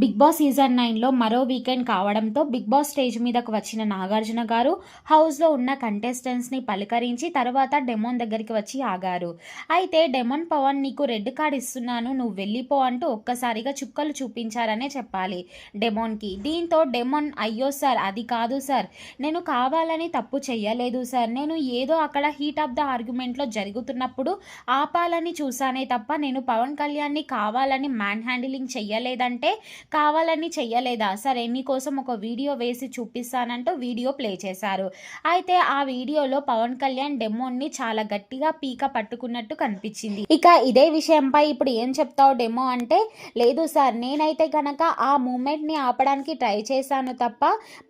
Big boss season నైన్లో మరో weekend కావడంతో బిగ్ బాస్ స్టేజ్ మీదకు వచ్చిన నాగార్జున గారు హౌస్లో ఉన్న కంటెస్టెంట్స్ని పలకరించి తర్వాత డెమోన్ దగ్గరికి వచ్చి ఆగారు. అయితే డెమోన్ పవన్ నీకు రెడ్ కార్డ్ ఇస్తున్నాను నువ్వు వెళ్ళిపో అంటూ ఒక్కసారిగా చుక్కలు చూపించారనే చెప్పాలి డెమోన్కి. దీంతో డెమోన్ అయ్యో సార్ అది కాదు సార్ నేను కావాలని తప్పు చెయ్యలేదు సార్ నేను ఏదో అక్కడ హీట్ ఆఫ్ ద ఆర్గ్యుమెంట్లో జరుగుతున్నప్పుడు ఆపాలని చూసానే తప్ప నేను పవన్ కళ్యాణ్ని కావాలని మ్యాన్ హ్యాండిలింగ్ చెయ్యలేదంటే కావాలని చెయ్యలేదా? సరే మీకోసం ఒక వీడియో వేసి చూపిస్తానంటూ వీడియో ప్లే చేశారు. అయితే ఆ వీడియోలో పవన్ కళ్యాణ్ డెమోని చాలా గట్టిగా పీక పట్టుకున్నట్టు కనిపించింది. ఇక ఇదే విషయంపై ఇప్పుడు ఏం చెప్తావు డెమో అంటే లేదు సార్ నేనైతే కనుక ఆ మూమెంట్ని ఆపడానికి ట్రై చేశాను తప్ప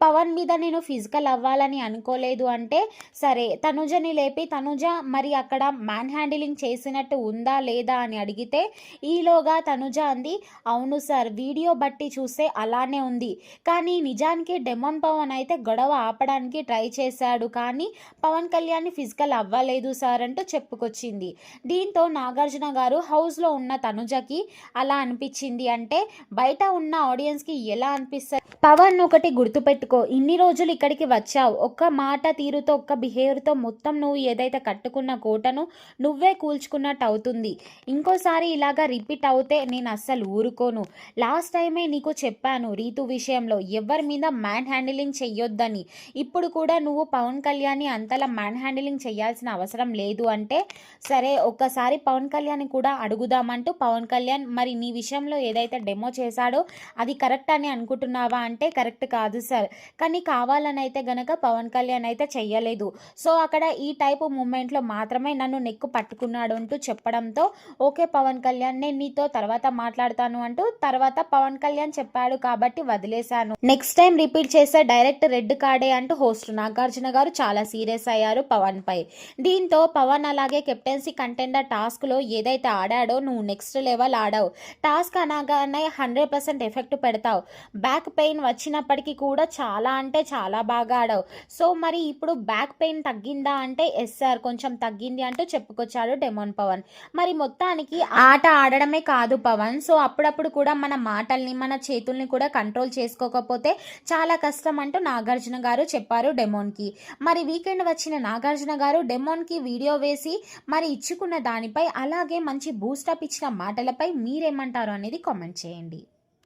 పవన్ మీద నేను ఫిజికల్ అవ్వాలని అనుకోలేదు అంటే సరే తనుజని లేపి తనుజ మరి అక్కడ మ్యాన్ హ్యాండిలింగ్ చేసినట్టు ఉందా లేదా అని అడిగితే ఈలోగా తనుజ అంది అవును సార్ వీడియో బట్టి చూస్తే అలానే ఉంది. కానీ నిజానికి డెమోన్ పవన్ అయితే గొడవ ఆపడానికి ట్రై చేశాడు. కానీ పవన్ కళ్యాణ్ ఫిజికల్ అవ్వలేదు సార్ అంటూ చెప్పుకొచ్చింది. దీంతో నాగార్జున గారు హౌస్లో ఉన్న తనుజకి అలా అనిపించింది అంటే బయట ఉన్న ఆడియన్స్కి ఎలా అనిపిస్తుంది? పవన్ ఒకటి గుర్తుపెట్టుకో ఇన్ని రోజులు ఇక్కడికి వచ్చావు. ఒక్క మాట తీరుతో ఒక్క బిహేవియర్తో మొత్తం నువ్వు ఏదైతే కట్టుకున్న కోటను నువ్వే కూల్చుకున్నట్టు అవుతుంది. ఇంకోసారి ఇలాగా రిపీట్ అవుతే నేను అస్సలు ఊరుకోను. లాస్ట్ టైం క్రితమే నీకు చెప్పాను. రీతు విషయంలో ఎవరి మీద మ్యాన్ హ్యాండిలింగ్ చెయ్యొద్దని. ఇప్పుడు కూడా నువ్వు పవన్ కళ్యాణ్ని అంతలా మ్యాన్ హ్యాండిలింగ్ చేయాల్సిన అవసరం లేదు అంటే సరే ఒక్కసారి పవన్ కళ్యాణ్ కూడా అడుగుదామంటూ పవన్ కళ్యాణ్ మరి నీ విషయంలో ఏదైతే డెమో చేశాడో అది కరెక్ట్ అని అనుకుంటున్నావా అంటే కరెక్ట్ కాదు సార్ కానీ కావాలని అయితే గనక పవన్ కళ్యాణ్ అయితే చెయ్యలేదు. సో అక్కడ ఈ టైపు మూమెంట్లో మాత్రమే నన్ను నెక్కు పట్టుకున్నాడు అంటూ చెప్పడంతో ఓకే పవన్ కళ్యాణ్ నేను నీతో తర్వాత మాట్లాడతాను అంటూ తర్వాత పవన్ కళ్యాణ్ చెప్పాడు కాబట్టి వదిలేశాను. నెక్స్ట్ టైం రిపీట్ చేస్తే డైరెక్ట్ రెడ్ కార్డే అంటూ హోస్ట్ నాగార్జున గారు చాలా సీరియస్ అయ్యారు పవన్ పై దీంతో పవన్ అలాగే కెప్టెన్సీ కంటెండర్ టాస్క్లో ఏదైతే ఆడాడో నువ్వు నెక్స్ట్ లెవెల్ ఆడావు. టాస్క్ అనగానే హండ్రెడ్ పర్సెంట్ ఎఫెక్ట్ పెడతావు. బ్యాక్ పెయిన్ వచ్చినప్పటికీ కూడా చాలా అంటే చాలా బాగా ఆడావు. సో మరి ఇప్పుడు బ్యాక్ పెయిన్ తగ్గిందా అంటే ఎస్ సార్ కొంచెం తగ్గింది అంటూ చెప్పుకొచ్చాడు డెమోన్ పవన్. మరి మొత్తానికి ఆట ఆడడమే కాదు పవన్. సో అప్పుడప్పుడు కూడా మన మాటల్ని మన చేతుల్ని కూడా కంట్రోల్ చేసుకోకపోతే చాలా కష్టం అంటూ నాగార్జున గారు చెప్పారు డెమోన్కి. మరి వీకెండ్ వచ్చిన నాగార్జున గారు డెమోన్కి వీడియో వేసి మరి ఇచ్చుకున్న దానిపై అలాగే మంచి బూస్టప్ ఇచ్చిన మాటలపై మీరేమంటారు అనేది కామెంట్ చేయండి.